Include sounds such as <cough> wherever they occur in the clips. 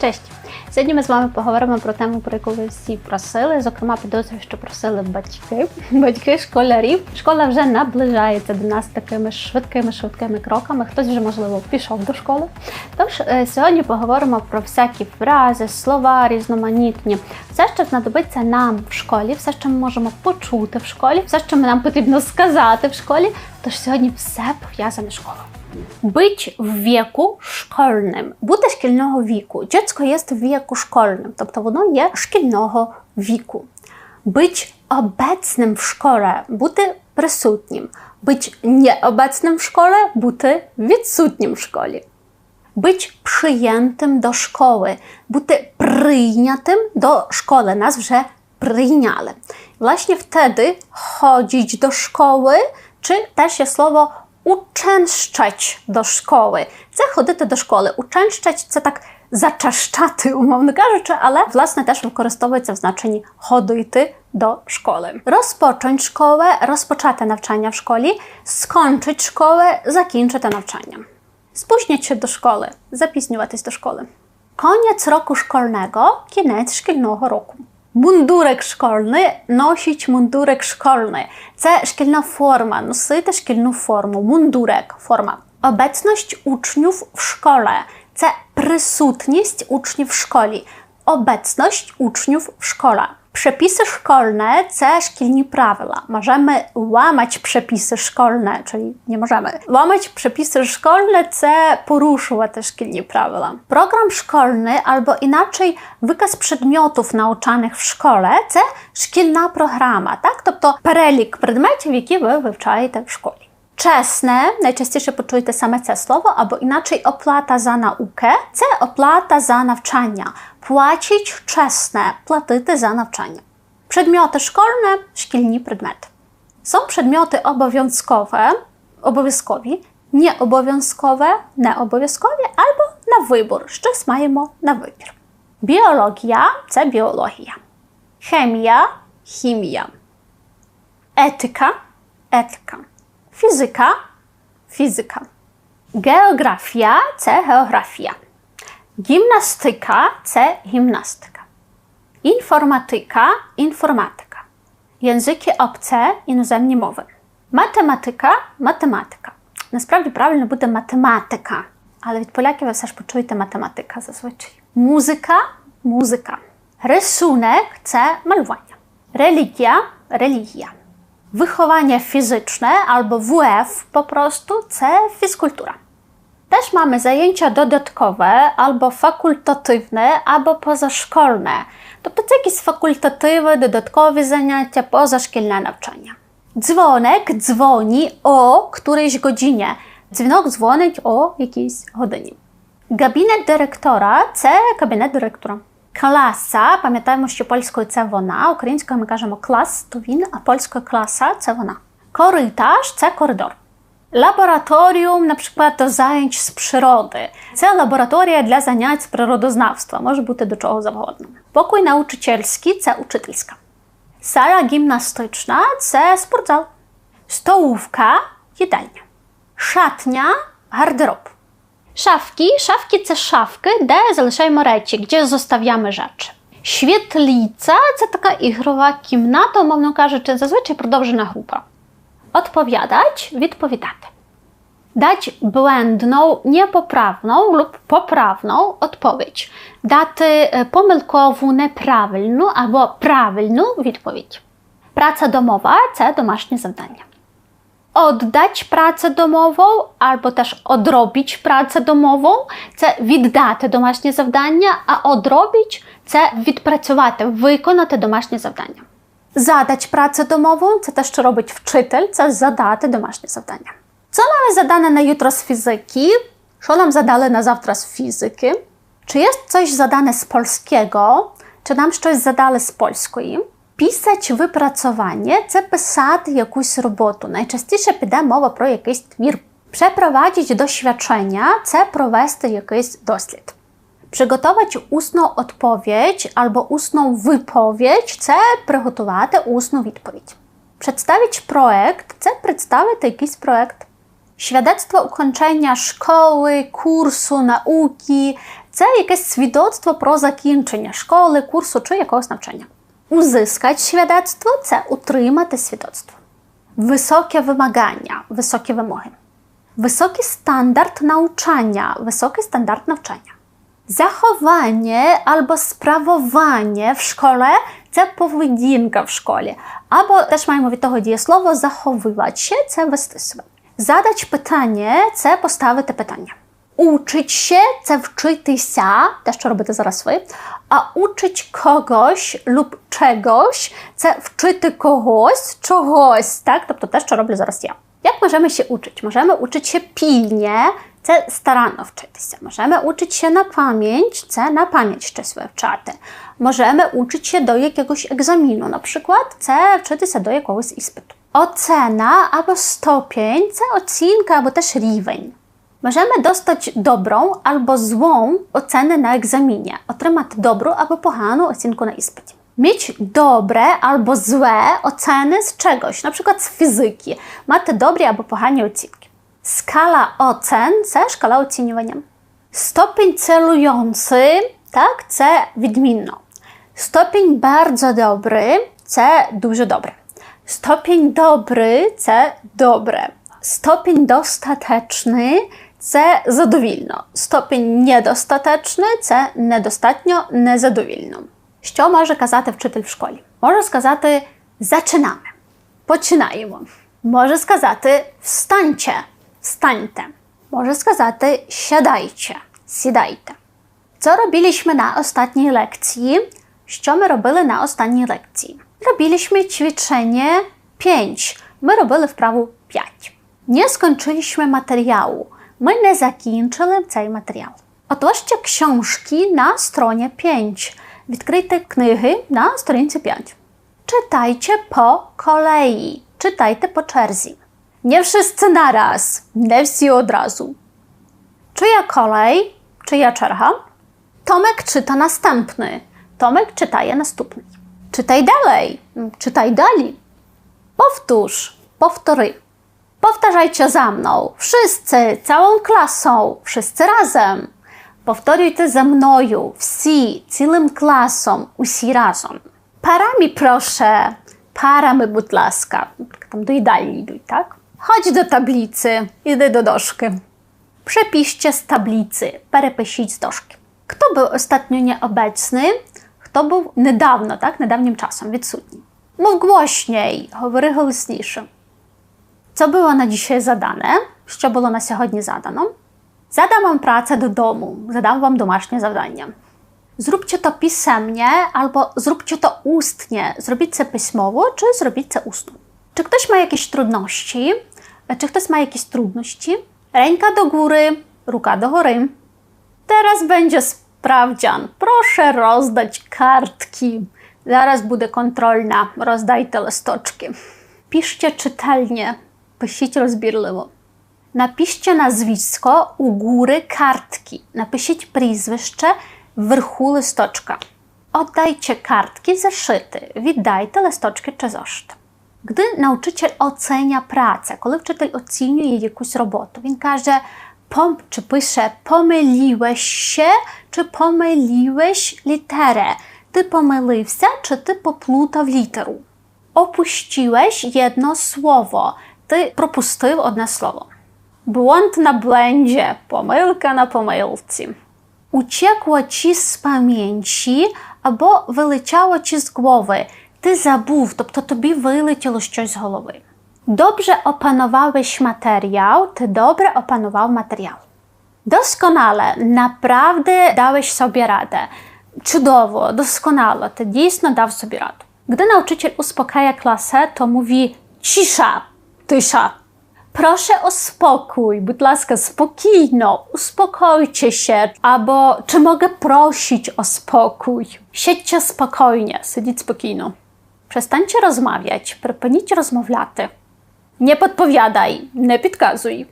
Cześć! Сьогодні ми з вами поговоримо про тему, про яку ви всі просили. Зокрема, підозрюю, що просили батьки, <laughs> батьки школярів. Школа вже наближається до нас такими швидкими швидкими кроками. Хтось вже можливо пішов до школи. Тож е, сьогодні поговоримо про всякі фрази, слова різноманітні, все, що знадобиться нам в школі, все, що ми можемо почути в школі, все, що нам потрібно сказати в школі. Тож сьогодні все пов'язане з школою. Być w wieku szkolnym. Бути шкільного віку. Dziecko jest w wieku szkolnym, тобто воно є шкільного віку. Być obecnym w szkole, бути присутнім. Być nieobecnym w szkole, бути відсутнім в школі. Być przyjętym do szkoły, бути прийнятим до школи. Нас вже прийняли. Właśnie wtedy chodzić do szkoły, czy też jest słowo uczęszczać do szkoły. Це ходити до школи. Ученщать це так зачащати, умовно кажучи, але власне теж використовується в значенні ходити до школи. Розпочать школę, розпочати навчання в школі, скончить школę, закінчити навчання. Spóźniać się do szkoły, запізнюватись до школи. Koniec roku szkolnego, kінець шкільного року. Мундурик школьний, носить мундурик школьний. Це шкільна форма, носити шкільну форму. Мундурек форма. Obecność uczniów w szkole. Це присутність учнів в школі. Obecność uczniów w szkole. Przepisy szkolne це szkilni правила. Możemy łamać przepisy szkolne, czyli nie możemy. Łamać przepisy szkolne це порушувати szkilni правила. Program szkolny albo inaczej wykaz przedmiotów nauczanych w szkole це шкільна програма, так? Тобто перелік предметів, які ви вивчаєте в школі. Чесне, найчастіше почуєте саме це слово, або inaczej оплата за науkę – це оплата за навчання. Płacić czesne – платити за навчання. Przedmioty szkolne – szkilni предмети. Są przedmioty obowiązkowe, obowiązkowi, nieobowiązkowe, необов'язкові або на вибір. Щось маємо на вибір. Біологія – це біологія. Chemia – хімія. Etyka – etyka. Fizyka fizyka. Geografia це географія. Gimnastyka це gimnastyka. Informatyka informatyka. Języki obce іноземні мови. Математика математика. Насправді правильно буде математика, але від поляків ви все ж почуєте математика зазвичай. Музика музика. Рисунок це малювання. Релігія релігія. Wychowanie fizyczne albo WF po prostu це фізкультура. Też mamy zajęcia dodatkowe albo fakultatywne, albo pozaszkolne. Тобто це якісь факультативи, додаткові заняття, позашкільне навчання. Дзвоник дзвоні о którejś godzinie. Дзвінок дзвонить о якійсь годині. Габінет директора це кабінет директора. Класа, пам'ятаємо, що польською це вона, українською ми кажемо клас, то він, а польською класа це вона. Korytarz це коридор. Laboratorium, na przykład do zajęć z przyrody. Це лабораторія для занять з природознавства, може бути до чого завгодно. Покой nauczycielski – це учительська. Sala gimnastyczna – це спортзал. Stołówka – їдальня. Szatnia – garderob. Szafki, szafki це шафки, де залишаємо речі, де zostawiamy rzeczy. Świetlica це така ігрова кімната, умовно кажучи, зазвичай продовжена група. Odpowiadać, відповідати. Dać błędną, niepoprawną lub poprawną odpowiedź. Dати помилкову, неправильну або правильну відповідь. Praca domowa це домашнє завдання. Oddać pracę domową albo też odrobić pracę domową це віддати домашнє завдання, а odrobić це відпрацювати, виконати домашнє завдання. Задać pracę domową це те, що робить вчитель, це задати домашнє завдання. Co mamy zadane na jutro z fizyki? Що нам задали на завтра з фізики? Чи є coś задане з польського? Чи нам щось задали з польської? Писать випрацювання це писати якусь роботу. Найчастіше піде мова про якийсь твір. Przeprowadzić doświadczenia це провести якийсь дослід. Przygotować устну odpowiedź albo устну wypowiedź це приготувати усну відповідь. Przedstawić projekt це представити якийсь проект. Świadectwo ukończenia szkoły, kursu, nauki Це якесь свідоцтво про закінчення школи, курсу чи якогось навчання. Uzyskać świadectwo – це утримати свідоцтво. Високе вимагання, високі вимоги. Високий стандарт навчання, високий стандарт навчання. Zachowanie albo sprawowanie w szkole це поведінка в школі. Або теж маємо від того дієслово заховувати це вести себе. Задать питання це поставити питання. Учить się це вчитися, те, що робите зараз ви. А учить когось lub czegoś це вчити когось, чогось, так? Тобто те, що роблю зараз я. Як можемо się uczyć? Możemy uczyć się pilnie, це старанно вчитися. Możemy uczyć się na pamięć, це на пам'ять щось вивчати. Możemy uczyć się до якогось egzaminu, na przykład це вчитися до якогось іспиту. Ocena albo stopień це оцінка або теж рівень. Możemy dostać dobrą albo złą ocenę na egzaminie, отримати добру або погану оцінку на іспиті. Mieć dobre albo złe oceny z czegoś, na przykład z fizyki. Mати добрі або погані оцінки. Skala ocen це шкала оцінювання. Stopień celujący, tak, це відмінно. Stopień bardzo dobry це дуже добре. Stopień dobry це добре. Stopień dostateczny це задовільно. Stopień недостатeczny це недостатньо, незадовільно. Що може казати вчитель в школі? Може сказати zaczynamy. Починаємо. Може сказати встаньте. Встаньте. Може сказати siadajcie. Сідайте. Co robiliśmy na ostatniej lekcji? Що ми робили на останній лекції? Robiliśmy ćwiczenie 5. Ми робили вправу 5. Nie skończyliśmy materiału. Ми не закінчили цей матеріал. Отожте książki na stronie 5. Відкрийте книги на сторінці 5. Czytajcie po kolei. Czytajcie po черзі. Nie wszyscy naraz. Nie всі одразу. Czyja kolej? Czyja czerga? Tomek czyta następny. Tomek czytaje następny. Czytaj dalej. Czytaj dalej. Powtórz. Powtóry. Powtarzajcie za mną. Wszyscy, całą klasą, wszyscy razem. Повторюйте за мною. Всі, цілим класом, усі разом. Парами proszę. Parami, будь ласка. Tam do їдальні йдуть, tak? Chodź do tablicy. Idę do doszki. Przepiszcie z tablicy. Перепишіть з дошки. Kto był ostatnio nieobecny? Kto był niedawno, tak? Niedawnim czasem, відсутній. Mów głośniej. Говори голосніше. Co było na dzisiaj zadane? Що було на сьогодні задано? Zadam wam pracę do domu. Zadam wam домашнє завдання. Zróbcie to pisemnie albo zróbcie to ustnie. Zrobić це письмово czy zrobić це ustno. Czy ktoś ma jakieś trudności? Czy ktoś ma jakieś trudności? Ręka do góry, ruka do góry. Teraz będzie sprawdzian. Proszę rozdać kartki. Zaraz буде kontrolna. Rozdajcie listoczki. Piszcie czytelnie. Пишіть розбірливо. Napiszcie nazwisko u góry kartki. Napiszіть прізвище вверху листочка. Oddajcie kartki, zeszyty. Віддайте листочки чи зошит. Gdy nauczyciel ocenia pracę, коли вчитель оцінює якусь роботу, він каже, пом, чи пише помиліłeś się, чи помиліłeś літерę. Ти помилився, чи ти поплутав літеру. Opuściłeś jedno słowo. Ty пропустив одне слово. Błąd na błędzie, pomyłka na pomyłce. Uciekło ci z pamięci або вилетяло ci z głowy. Ти забув, тобто тобі вилетіло щось з голови. Dobrze opanowałeś materiał, ty dobrze opanował materiał. Doskonale, naprawdę dałeś sobie radę. Cudово, doskonale, ty dійсно dał sobie radę. Gdy nauczyciel uspokaja klasę, to mówi cisza, тиша. Proszę o spokój, будь ласка, spokojno, uspokojcie się, albo czy mogę prosić o spokój? Siedźcie spokojnie, siedzieć spokojno. Przestańcie rozmawiać, припиніть розмовляти. Nie podpowiadaj, nie підказуй.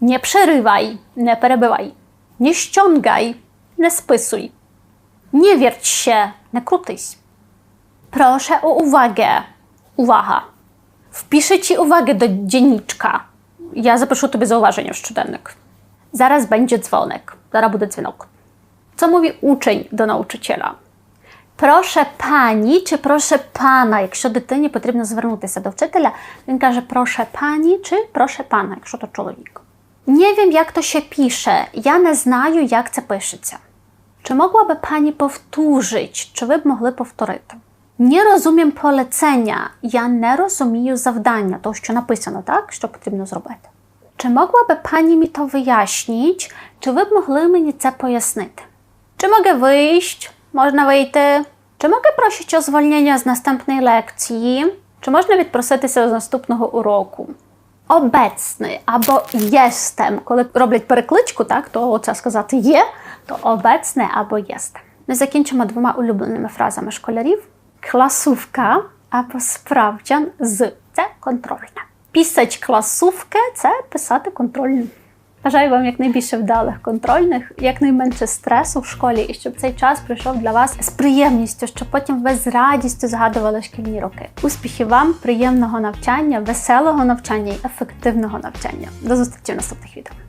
Nie przerywaj, nie перебивай. Nie ściągaj, nie spisuj. Nie wierć się, nie krutys. Proszę o uwagę. Uwaga. Wpiszę Ci uwagę do dzienniczka. Ja zaproszę Tobie zauważenia, szczudenek. Zaraz będzie dzwonek. Zaraz będzie dzwonok. Co mówi uczeń do nauczyciela? Proszę pani чи прошу пана, якщо дитині потрібно звернутися до вчителя, він каже прошу пані чи прошу пана, якщо то чоловік. Nie wiem, jak to się pisze. Ja не знаю, як це пишеться. Чи могла би пані повторити? Чи ви б могли повторити? Не розумім полецення. Я не розумію завдання, того, що написано, так? Що потрібно зробити. Чи могла би пані мені то вияснити? Чи ви б могли мені це пояснити? Czy mogę wyjść? Można вийти? Чи mogę prosić o zwolnienie z następnej lekcji? Czy można відпроситися з наступного уроку? Obecny або jestem. Коли роблять перекличку, так, то оце сказати є, то obecny або jestem. Ми закінчимо двома улюбленими фразами школярів: класówka або справджан з це контрольне. Пісать класувки це писати контрольне. Бажаю вам якнайбільше вдалих контрольних, якнайменше стресу в школі, і щоб цей час пройшов для вас з приємністю, щоб потім ви з радістю згадували шкільні роки. Успіхів вам, приємного навчання, веселого навчання і ефективного навчання. До зустрічі в наступних відео.